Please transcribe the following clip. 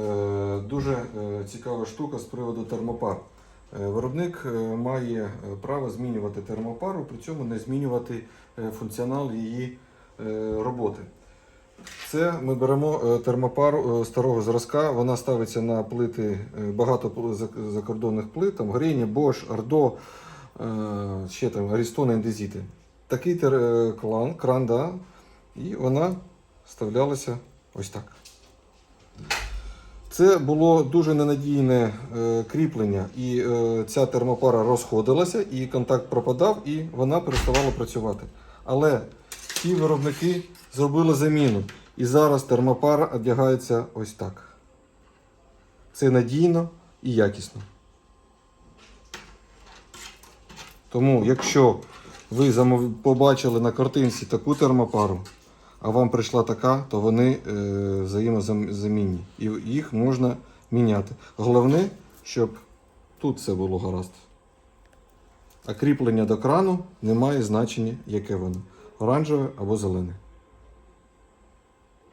Е, Дуже е, цікава штука з приводу термопар. Е, Виробник має право змінювати термопару, при цьому не змінювати функціонал її роботи. Це ми беремо термопару старого зразка, вона ставиться на плити багато закордонних плит, там Грені, Bosch, Ардо, ще там Арістона, Індезіти. Такий клан, кран, да, і вона вставлялася ось так. Це було дуже ненадійне е, кріплення, і е, ця термопара розходилася, і контакт пропадав, і вона переставала працювати. Але ті виробники зробили заміну. І зараз термопара одягається ось так. Це надійно і якісно. Тому, якщо ви побачили на картинці таку термопару, а вам прийшла така, то вони е, взаємозамінні. І їх можна міняти. Головне, щоб тут все було гаразд. А кріплення до крану не має значення, яке воно оранжеве або зелене.